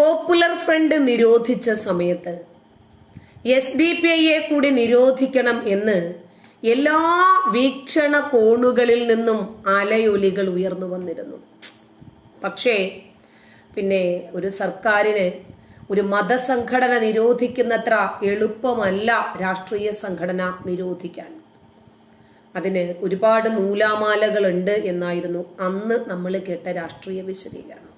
Popular front നിരോധിച്ച സമയത്ത് S D P ഐയെ കൂടി നിരോധിക്കണം എന്ന് എല്ലാ വീക്ഷണ കോണുകളിൽ നിന്നും അലയൊലികൾ ഉയർന്നു വന്നിരുന്നു. പക്ഷേ പിന്നെ ഒരു സർക്കാരിന് ഒരു മതസംഘടന നിരോധിക്കുന്നത്ര എളുപ്പമല്ല രാഷ്ട്രീയ സംഘടന നിരോധിക്കാൻ. അതിന് ഒരുപാട് നൂലാമാലകളുണ്ട് എന്നായിരുന്നു അന്ന് നമ്മൾ കേട്ട രാഷ്ട്രീയ വിശദീകരണം.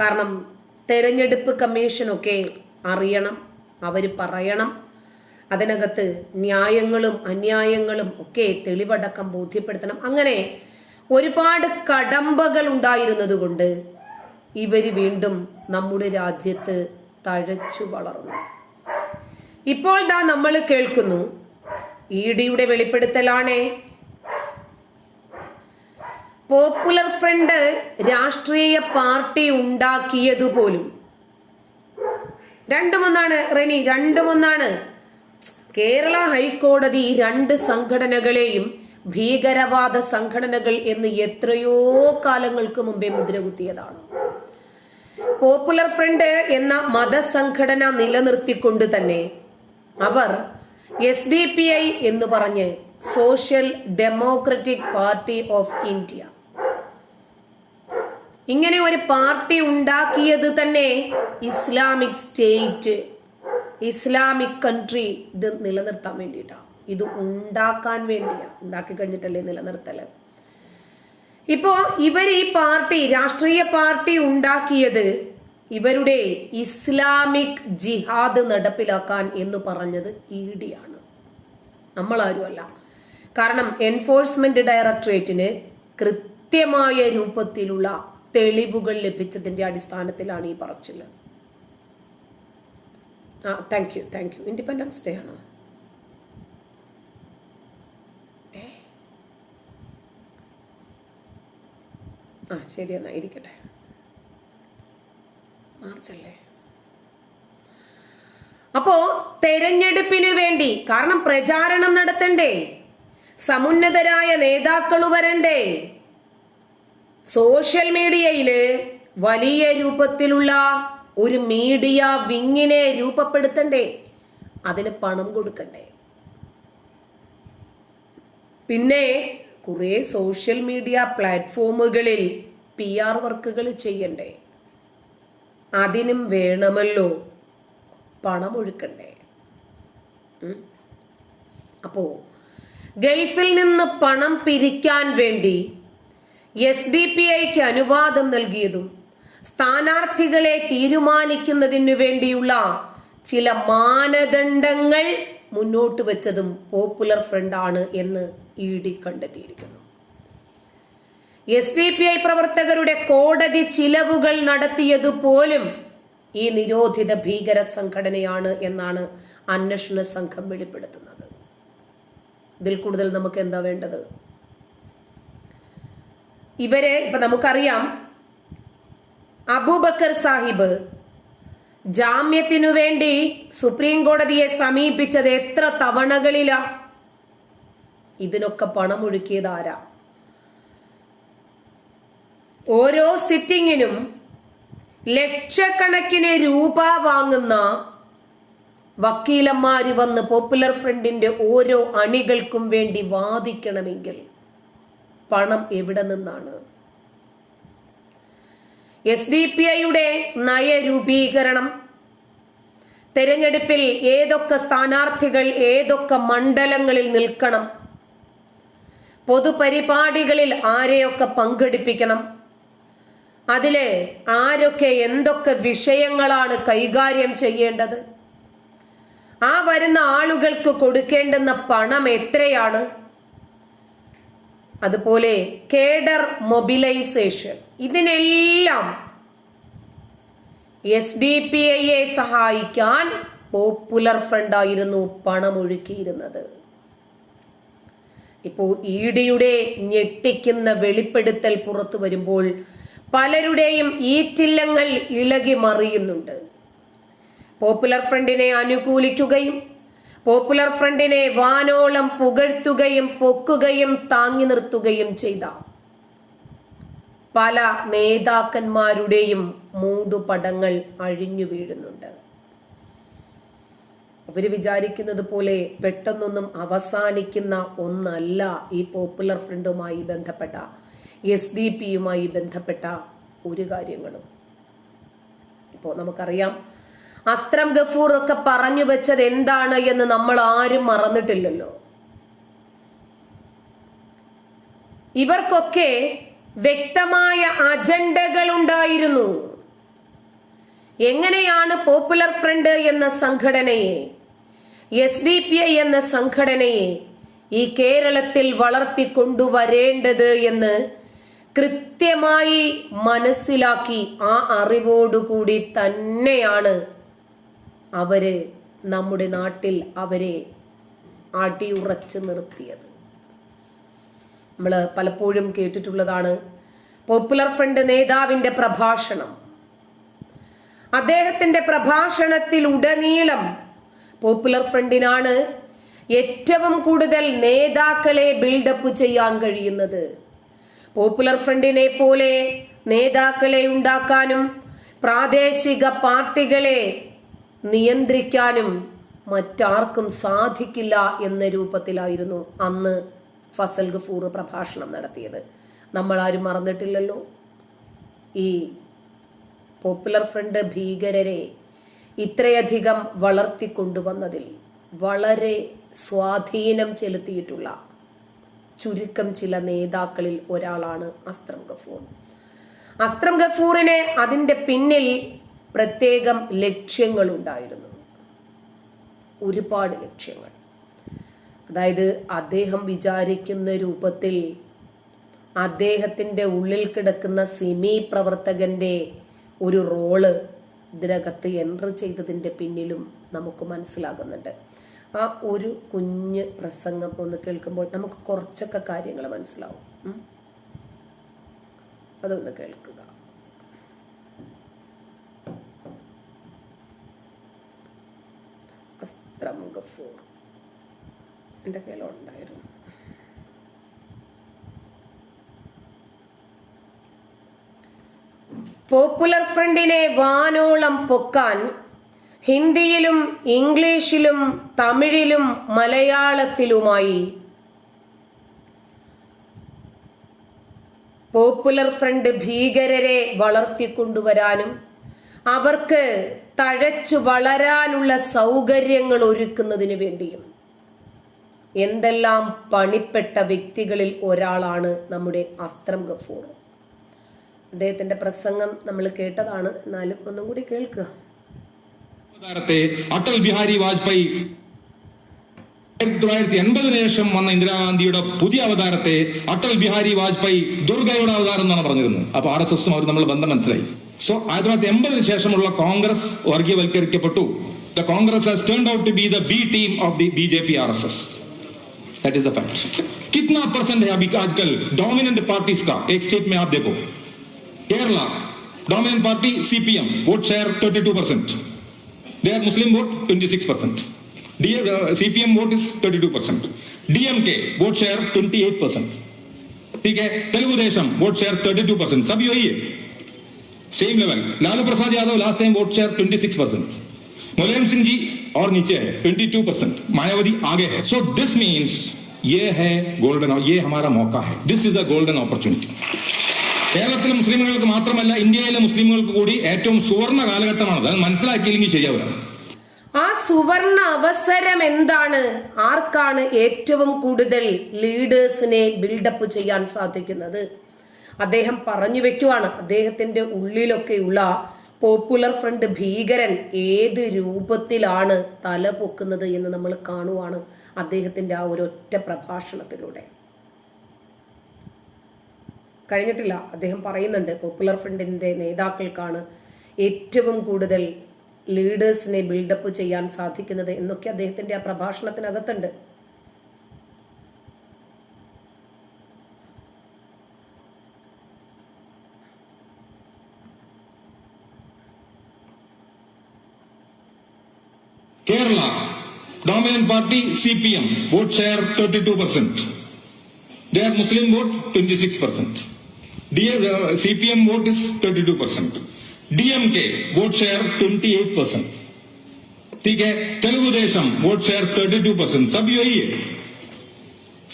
കാരണം തെരഞ്ഞെടുപ്പ് കമ്മീഷനൊക്കെ അറിയണം. അവർ പറയണം. അതിനകത്ത് ന്യായങ്ങളും അന്യായങ്ങളും ഒക്കെ തെളിവടക്കം ബോധ്യപ്പെടുത്തണം. അങ്ങനെ ഒരുപാട് കടമ്പകൾ ഉണ്ടായിരുന്നതുകൊണ്ട് ഇവർ വീണ്ടും നമ്മുടെ രാജ്യത്ത് തഴച്ചു വളർന്നു. ഇപ്പോൾ ദാ നമ്മൾ കേൾക്കുന്നു. ഇ ഡിയുടെ വെളിപ്പെടുത്തലാണേ. പോപ്പുലർ ഫ്രണ്ട് രാഷ്ട്രീയ പാർട്ടി ഉണ്ടാക്കിയതുപോലും രണ്ടുമൊന്നാണ് റെനി രണ്ടുമൊന്നാണ്. കേരള ഹൈക്കോടതി രണ്ട് സംഘടനകളെയും ഭീകരവാദ സംഘടനകൾ എന്ന് എത്രയോ കാലങ്ങൾക്ക് മുമ്പേ മുദ്ര കുത്തിയതാണ് പോപ്പുലർ ഫ്രണ്ട് എന്ന മതസംഘടന നിലനിർത്തിക്കൊണ്ട് തന്നെ അവർ എസ് ഡി പി ഐ എന്ന് പറഞ്ഞ് social democratic party of India ഇങ്ങനെ ഒരു പാർട്ടി ഉണ്ടാക്കിയത് തന്നെ ഇസ്ലാമിക് സ്റ്റേറ്റ് ഇസ്ലാമിക് കൺട്രി ഇത് നിലനിർത്താൻ വേണ്ടിയിട്ടാണ് ഇത് ഉണ്ടാക്കാൻ വേണ്ടിയാണ് ഉണ്ടാക്കി കഴിഞ്ഞിട്ടല്ലേ നിലനിർത്തൽ. ഇപ്പോ ഇവർ ഈ പാർട്ടി രാഷ്ട്രീയ പാർട്ടി ഉണ്ടാക്കിയത് ഇവരുടെ ഇസ്ലാമിക് ജിഹാദ് നടപ്പിലാക്കാൻ എന്ന് പറഞ്ഞത് ഇ ഡി ആണ്. നമ്മളാരുമല്ല. കാരണം എൻഫോഴ്സ്മെന്റ് ഡയറക്ടറേറ്റിന് കൃത്യമായ രൂപത്തിലുള്ള തെളിവുകൾ ലഭിച്ചതിന്റെ അടിസ്ഥാനത്തിലാണ് ഈ പറച്ചിൽ. ആ thank you thank you independence day ആണോ? ആ ശരി എന്നാ ഇരിക്കട്ടെ. മാർച്ചല്ലേ? അപ്പോ തെരഞ്ഞെടുപ്പിന് വേണ്ടി കാരണം പ്രചാരണം നടത്തണ്ടേ? സമുന്നതരായ നേതാക്കൾ വരണ്ടേ? സോഷ്യൽ മീഡിയയിൽ വലിയ രൂപത്തിലുള്ള ഒരു മീഡിയ വിങ്ങിനെ രൂപപ്പെടുത്തണ്ടേ? അതിന് പണം കൊടുക്കണ്ടേ? പിന്നെ കുറെ സോഷ്യൽ മീഡിയ പ്ലാറ്റ്ഫോമുകളിൽ പി ആർ വർക്കുകൾ ചെയ്യണ്ടേ? അതിനും വേണമല്ലോ പണം ഒഴുക്കണ്ടേ? ഉം. അപ്പോ ഗൾഫിൽ നിന്ന് പണം പിരിക്കാൻ വേണ്ടി എസ് ഡി പി ഐക്ക് അനുവാദം നൽകിയതും സ്ഥാനാർത്ഥികളെ തീരുമാനിക്കുന്നതിനു വേണ്ടിയുള്ള ചില മാനദണ്ഡങ്ങൾ മുന്നോട്ട് വെച്ചതും പോപ്പുലർ ഫ്രണ്ട് ആണ് എന്ന് ഇ ഡി കണ്ടെത്തിയിരിക്കുന്നു. എസ് ഡി പി ഐ പ്രവർത്തകരുടെ കോടതി ചിലവുകൾ നടത്തിയതുപോലും ഈ നിരോധിത ഭീകര സംഘടനയാണ് എന്നാണ് അന്വേഷണ സംഘം വെളിപ്പെടുത്തുന്നത്. ഇതിൽ കൂടുതൽ നമുക്ക് എന്താ വേണ്ടത്? ഇവരെ ഇപ്പൊ നമുക്കറിയാം. അബൂബക്കർ സാഹിബ് ജാമ്യത്തിനു വേണ്ടി സുപ്രീം കോടതിയെ സമീപിച്ചത് എത്ര തവണകളിലാ? ഇതിനൊക്കെ പണം ഒഴുക്കിയത് ആരാ? ഓരോ സിറ്റിങ്ങിനും ലക്ഷക്കണക്കിന് രൂപ വാങ്ങുന്ന വക്കീലന്മാര് വന്ന് പോപ്പുലർ ഫ്രണ്ടിന്റെ ഓരോ അണികൾക്കും വേണ്ടി വാദിക്കണമെങ്കിൽ പണം എവിടെ നിന്നാണ്? എസ് ഡി പി ഐയുടെ നയരൂപീകരണം. തെരഞ്ഞെടുപ്പിൽ ഏതൊക്കെ സ്ഥാനാർത്ഥികൾ ഏതൊക്കെ മണ്ഡലങ്ങളിൽ നിൽക്കണം? പൊതുപരിപാടികളിൽ ആരെയൊക്കെ പങ്കെടുപ്പിക്കണം? അതിൽ ആരൊക്കെ എന്തൊക്കെ വിഷയങ്ങളാണ് കൈകാര്യം ചെയ്യേണ്ടത്? ആ വരുന്ന ആളുകൾക്ക് കൊടുക്കേണ്ടുന്ന പണം എത്രയാണ്? അതുപോലെ കേഡർ മൊബിലൈസേഷൻ. ഇതിനെല്ലാം എസ് ഡി പി ഐയെ സഹായിക്കാൻ പോപ്പുലർ ഫ്രണ്ടായിരുന്നു പണമൊഴുക്കിയിരുന്നത്. ഇപ്പോ ഇ ഡിയുടെ ഞെട്ടിക്കുന്ന വെളിപ്പെടുത്തൽ പുറത്തു വരുമ്പോൾ പലരുടെയും ഈറ്റില്ലങ്ങൾ ഇളകി മറിയുന്നുണ്ട് പോപ്പുലർ ഫ്രണ്ടിനെ അനുകൂലിക്കുകയും പോപ്പുലർ ഫ്രണ്ടിനെ വാനോളം പുകഴ്ത്തുകയും പൊക്കുകയും താങ്ങി നിർത്തുകയും ചെയ്ത പല നേതാക്കന്മാരുടെയും മൂടുപടങ്ങൾ അഴിഞ്ഞു വീഴുന്നുണ്ട്. അവർ വിചാരിക്കുന്നത് പോലെ പെട്ടെന്നൊന്നും അവസാനിക്കുന്ന ഒന്നല്ല ഈ പോപ്പുലർ ഫ്രണ്ടുമായി ബന്ധപ്പെട്ട എസ് ഡി പിയുമായി ബന്ധപ്പെട്ട ഒരു കാര്യങ്ങളും. ഇപ്പോ നമുക്കറിയാം അസ്ത്രം ഗഫൂർ ഒക്കെ പറഞ്ഞു വെച്ചത് എന്താണ് എന്ന് നമ്മൾ ആരും മറന്നിട്ടില്ലല്ലോ. ഇവർക്കൊക്കെ വ്യക്തമായ അജണ്ടകൾ ഉണ്ടായിരുന്നു. എങ്ങനെയാണ് പോപ്പുലർ ഫ്രണ്ട് എന്ന സംഘടനയെ എസ് ഡി പി ഐ എന്ന സംഘടനയെ ഈ കേരളത്തിൽ വളർത്തി വളർത്തിക്കൊണ്ടുവരേണ്ടത് എന്ന് കൃത്യമായി മനസ്സിലാക്കി ആ അറിവോടുകൂടി തന്നെയാണ് അവർ നമ്മുടെ നാട്ടിൽ അവരെ അടിയുറച്ച് നിർത്തിയത്. നമ്മൾ പലപ്പോഴും കേട്ടിട്ടുള്ളതാണ് പോപ്പുലർ ഫ്രണ്ട് നേതാവിന്റെ പ്രഭാഷണം. അദ്ദേഹത്തിന്റെ പ്രഭാഷണത്തിൽ ഉടനീളം പോപ്പുലർ ഫ്രണ്ടിനാണ് ഏറ്റവും കൂടുതൽ നേതാക്കളെ ബിൽഡപ്പ് ചെയ്യാൻ കഴിയുന്നത്. പോപ്പുലർ ഫ്രണ്ടിനെ പോലെ നേതാക്കളെ ഉണ്ടാക്കാനും പ്രാദേശിക പാർട്ടികളെ നിയന്ത്രിക്കാനും മറ്റാർക്കും സാധിക്കില്ല എന്ന രൂപത്തിലായിരുന്നു അന്ന് ഫസൽ ഗഫൂർ പ്രഭാഷണം നടത്തിയത്. നമ്മൾ ആരും മറന്നിട്ടില്ലല്ലോ. ഈ പോപ്പുലർ ഫ്രണ്ട് ഭീകരരെ ഇത്രയധികം വളർത്തിക്കൊണ്ടുവന്നതിൽ വളരെ സ്വാധീനം ചെലുത്തിയിട്ടുള്ള ചുരുക്കം ചില നേതാക്കളിൽ ഒരാളാണ് അസ്ത്രം ഗഫൂർ. അസ്ത്രം ഗഫൂറിന് അതിന്റെ പിന്നിൽ പ്രത്യേകം ലക്ഷ്യങ്ങളുണ്ടായിരുന്നു. ഒരുപാട് ലക്ഷ്യങ്ങൾ. അതായത് അദ്ദേഹം വിചാരിക്കുന്ന രൂപത്തിൽ അദ്ദേഹത്തിന്റെ ഉള്ളിൽ കിടക്കുന്ന സിമി പ്രവർത്തകന്റെ ഒരു റോൾ ഇതിനകത്ത് എന്റർ ചെയ്തതിന്റെ പിന്നിലും നമുക്ക് മനസ്സിലാകുന്നുണ്ട്. ആ ഒരു കുഞ്ഞ് പ്രസംഗം ഒന്ന് കേൾക്കുമ്പോൾ നമുക്ക് കുറച്ചൊക്കെ കാര്യങ്ങൾ മനസ്സിലാവും. അതൊന്ന് കേൾക്കുക. അസ്ത്രം ഗഫൂർ എന്റെ കയ്യിലുണ്ടായിരുന്നു പോപ്പുലർ ഫ്രണ്ടിനെ വാനോളം പൊക്കാൻ ഹിന്ദിയിലും ഇംഗ്ലീഷിലും തമിഴിലും മലയാളത്തിലുമായി പോപ്പുലർ ഫ്രണ്ട് ഭീകരരെ വളർത്തിക്കൊണ്ടുവരാനും അവർക്ക് തഴച്ചു വളരാനുള്ള സൗകര്യങ്ങൾ ഒരുക്കുന്നതിന് വേണ്ടിയും എന്തെല്ലാം പണിപ്പെട്ട വ്യക്തികളിൽ ഒരാളാണ് നമ്മുടെ അസ്ത്രം ഗഫൂർ. അദ്ദേഹത്തിന്റെ പ്രസംഗം നമ്മൾ കേട്ടതാണ്. എന്നാലും ഒന്നും കൂടി കേൾക്കുക. അടൽ ബിഹാരി വാജ്പേയി ആയിരത്തി തൊള്ളായിരത്തി എൺപതിന് ശേഷം വന്ന ഇന്ദിരാഗാന്ധിയുടെ പുതിയ അവതാരത്തെ അടൽ ബിഹാരി വാജ്പേയി ദുർഗയുടെ അവതാരം എന്നാണ് പറഞ്ഞിരുന്നത്. അപ്പൊ ആർ എസ് എസും അവർ നമ്മൾ ബന്ധം മനസ്സിലായി. സോ ആയിരത്തി തൊള്ളായിരത്തി എൺപതിന് ശേഷമുള്ള Congress വർഗീയവൽക്കരിക്കപ്പെട്ടു the Congress has turned out to be the B team of the BJP RSS that is a fact कितना परसेंट है अभी आजकल डोमिनेंट पार्टीज का एक स्टेट में आप देखो Kerala dominant party CPM vote share 32 percent their muslim vote 26 percent cpm vote is 32 percent dmk vote share 28 percent ठीक है Telugu Desam vote share 32 percent सब यही है same level Lalu Prasad Yadav last time vote share 26 percent Mulayam Singh ji और नीचे है 22 percent Mayawati आगे है सो दिस मीन्स ये है गोल्डन ये हमारा मौका है this is a golden opportunity കേരളത്തിലെ മുസ്ലിമുകൾക്ക് മാത്രമല്ല ഇന്ത്യയിലെ മുസ്ലിമുകൾക്ക് കൂടി ഏറ്റവും സുവർണ കാലഘട്ടമാണത് അത് മനസ്സിലാക്കിയില്ലെങ്കിൽ ശരിയാവില്ല ആ സുവർണ അവസരം എന്താണ് ആർക്കാണ് ഏറ്റവും കൂടുതൽ ലീഡേഴ്സിനെ ബിൽഡപ്പ് ചെയ്യാൻ സാധിക്കുന്നത് അദ്ദേഹം പറഞ്ഞു വെക്കുവാണ്. അദ്ദേഹത്തിന്റെ ഉള്ളിലൊക്കെയുള്ള പോപ്പുലർ ഫ്രണ്ട് ഭീകരൻ ഏത് രൂപത്തിലാണ് തല പൊക്കുന്നത് എന്ന് നമ്മൾ കാണുവാണ് അദ്ദേഹത്തിന്റെ ആ ഒരൊറ്റ പ്രഭാഷണത്തിലൂടെ. കഴിഞ്ഞിട്ടില്ല. അദ്ദേഹം പറയുന്നുണ്ട് പോപ്പുലർ ഫ്രണ്ടിന്റെ നേതാക്കൾക്കാണ് ഏറ്റവും കൂടുതൽ ലീഡേഴ്സിനെ ബിൽഡപ്പ് ചെയ്യാൻ സാധിക്കുന്നത് എന്നൊക്കെ അദ്ദേഹത്തിന്റെ ആ പ്രഭാഷണത്തിനകത്തുണ്ട്. Kerala, dominant party CPM, vote share 32%. Their Muslim vote 26%. CPM vote is 32%. DMK vote share 28%. ठीक है Telugu Desam vote share 32 percent सब यही है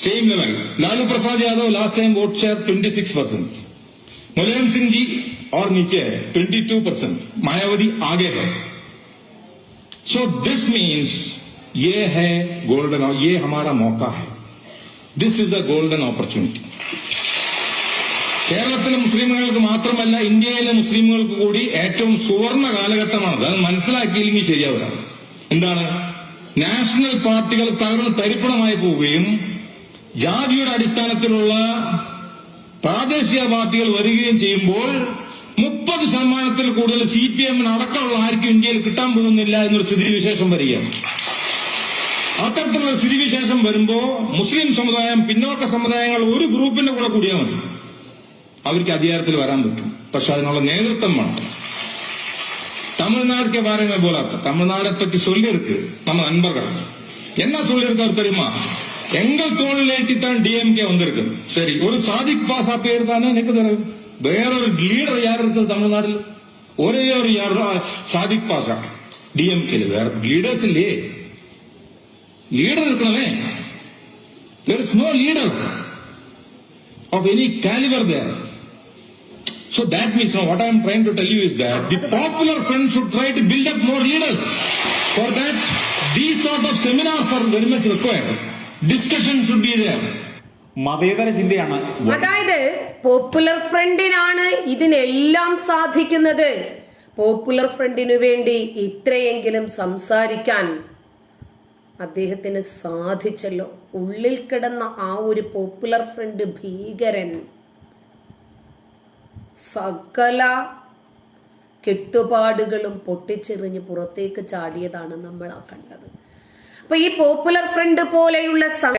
same level Lalu Prasad Yadav last time vote share 26 percent Mulayam Singh ji और नीचे है 22 percent Mayawati आगे है सो दिस मीन्स ये है गोल्डन ये हमारा मौका है this is the golden opportunity കേരളത്തിലെ മുസ്ലിമുകൾക്ക് മാത്രമല്ല ഇന്ത്യയിലെ മുസ്ലിമുകൾക്ക് കൂടി ഏറ്റവും സുവർണ കാലഘട്ടമാണ് അത് മനസ്സിലാക്കിയില്ലെങ്കിൽ ശരിയാവില്ല എന്താണ് നാഷണൽ പാർട്ടികൾ തകർന്ന് തരിപ്പണമായി പോവുകയും ജാതിയുടെ അടിസ്ഥാനത്തിലുള്ള പ്രാദേശിക പാർട്ടികൾ വരികയും ചെയ്യുമ്പോൾ മുപ്പത് ശതമാനത്തിൽ കൂടുതൽ സി പി എമ്മിന് അടക്കമുള്ള ആർക്കും ഇന്ത്യയിൽ കിട്ടാൻ പോകുന്നില്ല എന്നൊരു സ്ഥിതിവിശേഷം വരികയാണ് അത്തരത്തിലുള്ള സ്ഥിതിവിശേഷം വരുമ്പോ മുസ്ലിം സമുദായം പിന്നോക്ക സമുദായങ്ങൾ ഒരു ഗ്രൂപ്പിന്റെ കൂടെ കൂടിയാൽ മതി അവർക്ക് അധികാരത്തിൽ വരാൻ പറ്റും പക്ഷെ അതിനുള്ള നേതൃത്വം വേണം தமிழ்நாடுக்கு பாருங்க போலாக்க தமிழ்நாடை பற்றி சொல்லியிருக்கு நம்ம நண்பர்கள் என்ன சொல்லியிருக்காரு தெரியுமா எங்கள் தோளில் ஏற்றித்தான் டிஎம்கே வந்திருக்கு சரி ஒரு சாதிக் பாசா பேர் தானே எனக்கு தெரியும் വേറൊരു ലീഡർ യാരെടുത്തത് തമിഴ്നാട്ടിൽ ഒരേ ഒരു യാർ സാദിഖ് പാസ ഡി എം കെയിൽ വേറെ ലീഡേഴ്സ് ഇല്ലേ leader എടുക്കണമേ there is no leader of any calibre there So that means now what I am trying to tell you is that the popular front should try to build up more leaders. For that, these sort of seminars are very much required. Discussion should be there. മതേതര ചിന്തയാണ് അതായത് popular ഫ്രണ്ടിനാണ് ഇതിനെല്ലാം സാധിക്കുന്നത്. Popular ഫ്രണ്ടിനു വേണ്ടി ഇത്രയെങ്കിലും സംസാരിക്കാൻ അദ്ദേഹത്തിന് സാധിച്ചല്ലോ. ഉള്ളിൽ കിടന്ന ആ ഒരു പോപ്പുലർ ഫ്രണ്ട് ഭീകരൻ സകല കെട്ടുപാടുകളും പൊട്ടിച്ചെറിഞ്ഞ് പുറത്തേക്ക് ചാടിയതാണ് നമ്മൾ ആ കണ്ടത്. അപ്പൊ ഈ പോപ്പുലർ ഫ്രണ്ട് പോലെയുള്ള